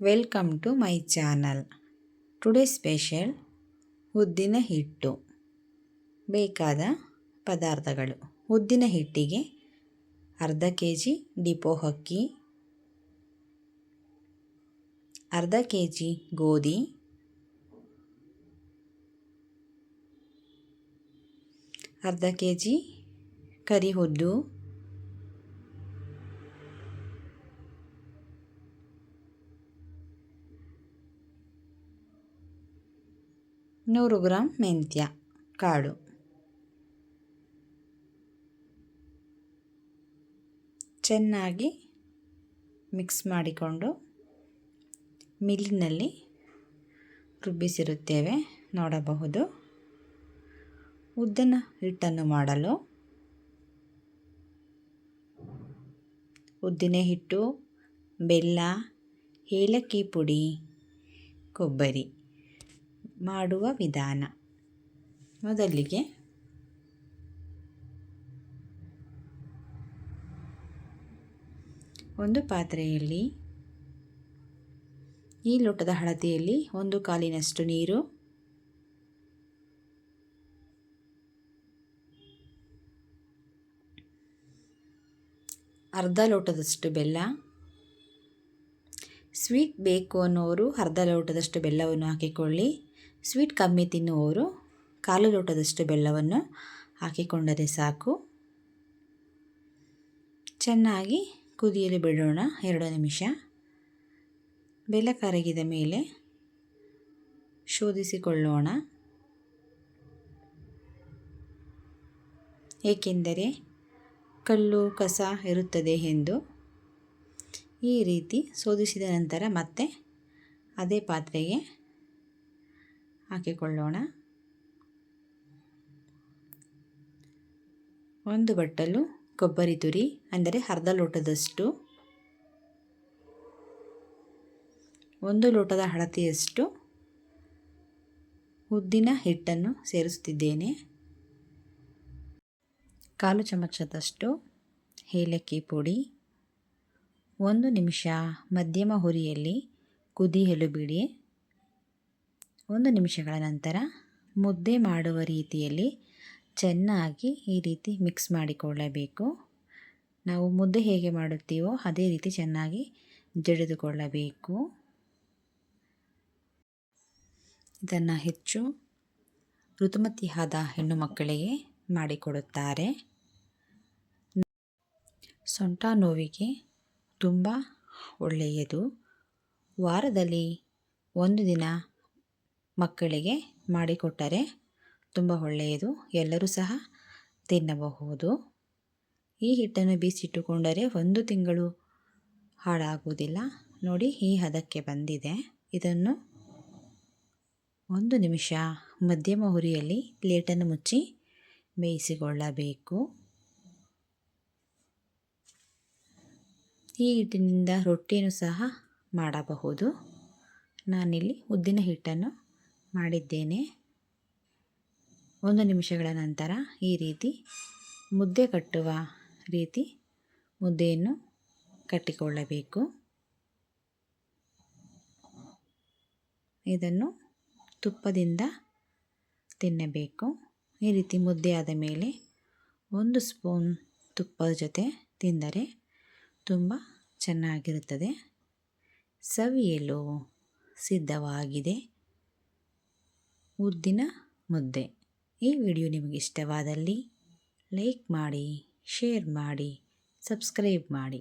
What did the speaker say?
Welcome to my channel today special ಉದ್ದಿನ ಹಿಟ್ಟು. ಬೇಕಾದ ಪದಾರ್ಥಗಳು. ಉದ್ದಿನ ಹಿಟ್ಟಿಗೆ ಅರ್ಧ ಕೆ ಜಿ ಡಿಪೋ ಅಕ್ಕಿ, ಅರ್ಧ ಕೆ ಜಿ ಗೋಧಿ, ಅರ್ಧ ಕೆ ಜಿ ಕರಿಹುದ್ದು ನೂರು ಗ್ರಾಂ ಮೆಂತ್ಯ, ಕಾಳು. ಚೆನ್ನಾಗಿ ಮಿಕ್ಸ್ ಮಾಡಿಕೊಂಡು ಮಿಲ್ಲಿನಲ್ಲಿ ರುಬ್ಬಿಸಿರುತ್ತೇವೆ ನೋಡಬಹುದು. ಉದ್ದನ ಹಿಟ್ಟನ್ನು ಮಾಡಲು ಉದ್ದಿನ ಹಿಟ್ಟು, ಬೆಲ್ಲ, ಏಲಕ್ಕಿ ಪುಡಿ, ಕೊಬ್ಬರಿ. ಮಾಡುವ ವಿಧಾನ. ಮೊದಲಿಗೆ ಒಂದು ಪಾತ್ರೆಯಲ್ಲಿ ಈ ಲೋಟದ ಹಳತೆಯಲ್ಲಿ ಒಂದು ಕಾಲಿನಷ್ಟು ನೀರು, ಅರ್ಧ ಲೋಟದಷ್ಟು ಬೆಲ್ಲ, ಸ್ವೀಟ್ ಬೇಕು ಅನ್ನೋರು ಅರ್ಧ ಲೋಟದಷ್ಟು ಬೆಲ್ಲವನ್ನು ಹಾಕಿಕೊಳ್ಳಿ. ಸ್ವೀಟ್ ಕಮ್ಮಿ ತಿನ್ನುವವರು ಕಾಲು ಲೋಟದಷ್ಟು ಬೆಲ್ಲವನ್ನು ಹಾಕಿಕೊಂಡರೆ ಸಾಕು. ಚೆನ್ನಾಗಿ ಕುದಿಯಲು ಬಿಡೋಣ ಎರಡು ನಿಮಿಷ. ಬೆಲ್ಲ ಕರಗಿದ ಮೇಲೆ ಶೋಧಿಸಿಕೊಳ್ಳೋಣ. ಏಕೆಂದರೆ ಕಲ್ಲು, ಕಸ ಇರುತ್ತದೆ ಎಂದು ಈ ರೀತಿ ಶೋಧಿಸಿದ ನಂತರ ಮತ್ತೆ ಅದೇ ಪಾತ್ರೆಗೆ ಹಾಕಿಕೊಳ್ಳೋಣ. ಒಂದು ಬಟ್ಟಲು, ಕೊಬ್ಬರಿ ತುರಿ, ಅಂದರೆ ಅರ್ಧ ಲೋಟದಷ್ಟು. ಒಂದು ಲೋಟದ ಹಳತಿಯಷ್ಟು ಉದ್ದಿನ ಹಿಟ್ಟನ್ನು ಸೇರಿಸುತ್ತಿದ್ದೇನೆ. ಕಾಲು ಚಮಚದಷ್ಟು ಏಲಕ್ಕಿ ಪುಡಿ, ಒಂದು ನಿಮಿಷ ಮಧ್ಯಮ ಹುರಿಯಲ್ಲಿ ಕುದಿಯಲು ಬಿಡಿ ಒಂದು ನಿಮಿಷಗಳ ನಂತರ ಮುದ್ದೆ ಮಾಡುವ ರೀತಿಯಲ್ಲಿ ಚೆನ್ನಾಗಿ ಈ ರೀತಿ ಮಿಕ್ಸ್ ಮಾಡಿಕೊಳ್ಳಬೇಕು. ನಾವು ಮುದ್ದೆ ಹೇಗೆ ಮಾಡುತ್ತೀವೋ ಅದೇ ರೀತಿ ಚೆನ್ನಾಗಿ ಜಡಿದುಕೊಳ್ಳಬೇಕು. ಇದನ್ನು ಹೆಚ್ಚು ಋತುಮತಿಯಾದ ಹೆಣ್ಣು ಮಕ್ಕಳಿಗೆ ಮಾಡಿಕೊಡುತ್ತಾರೆ. ಸೊಂಟ ನೋವಿಗೆ ತುಂಬ ಒಳ್ಳೆಯದು. ವಾರದಲ್ಲಿ ಒಂದು ದಿನ ಮಕ್ಕಳಿಗೆ ಮಾಡಿಕೊಟ್ಟರೆ ತುಂಬ ಒಳ್ಳೆಯದು. ಎಲ್ಲರೂ ಸಹ ತಿನ್ನಬಹುದು. ಈ ಹಿಟ್ಟನ್ನು ಬೀಸಿಟ್ಟುಕೊಂಡರೆ ಒಂದು ತಿಂಗಳು ಹಾಳಾಗುವುದಿಲ್ಲ. ನೋಡಿ, ಈ ಹದಕ್ಕೆ ಬಂದಿದೆ. ಇದನ್ನು ಒಂದು ನಿಮಿಷ ಮಧ್ಯಮ ಹುರಿಯಲ್ಲಿ ಪ್ಲೇಟನ್ನು ಮುಚ್ಚಿ ಬೇಯಿಸಿಕೊಳ್ಳಬೇಕು. ಈ ಹಿಟ್ಟಿನಿಂದ ರೊಟ್ಟಿಯನ್ನು ಸಹ ಮಾಡಬಹುದು. ನಾನಿಲ್ಲಿ ಉದ್ದಿನ ಹಿಟ್ಟನ್ನು ಮಾಡಿದ್ದೇನೆ. ಒಂದು ನಿಮಿಷಗಳ ನಂತರ ಈ ರೀತಿ ಮುದ್ದೆ ಕಟ್ಟುವ ರೀತಿ ಮುದ್ದೆಯನ್ನು ಕಟ್ಟಿಕೊಳ್ಳಬೇಕು. ಇದನ್ನು ತುಪ್ಪದಿಂದ ತಿನ್ನಬೇಕು. ಈ ರೀತಿ ಮುದ್ದೆ ಆದ ಮೇಲೆ ಒಂದು ಸ್ಪೂನ್ ತುಪ್ಪದ ಜೊತೆ ತಿಂದರೆ ತುಂಬ ಚೆನ್ನಾಗಿರುತ್ತದೆ. ಸವಿಯಲು ಸಿದ್ಧವಾಗಿದೆ. ಉದ್ದಿನ ಮುದ್ದೆ. ಈ ವಿಡಿಯೋ ನಿಮಗೆ ಇಷ್ಟವಾದಲ್ಲಿ ಲೈಕ್ ಮಾಡಿ ಶೇರ್ ಮಾಡಿ ಸಬ್ಸ್ಕ್ರೈಬ್ ಮಾಡಿ.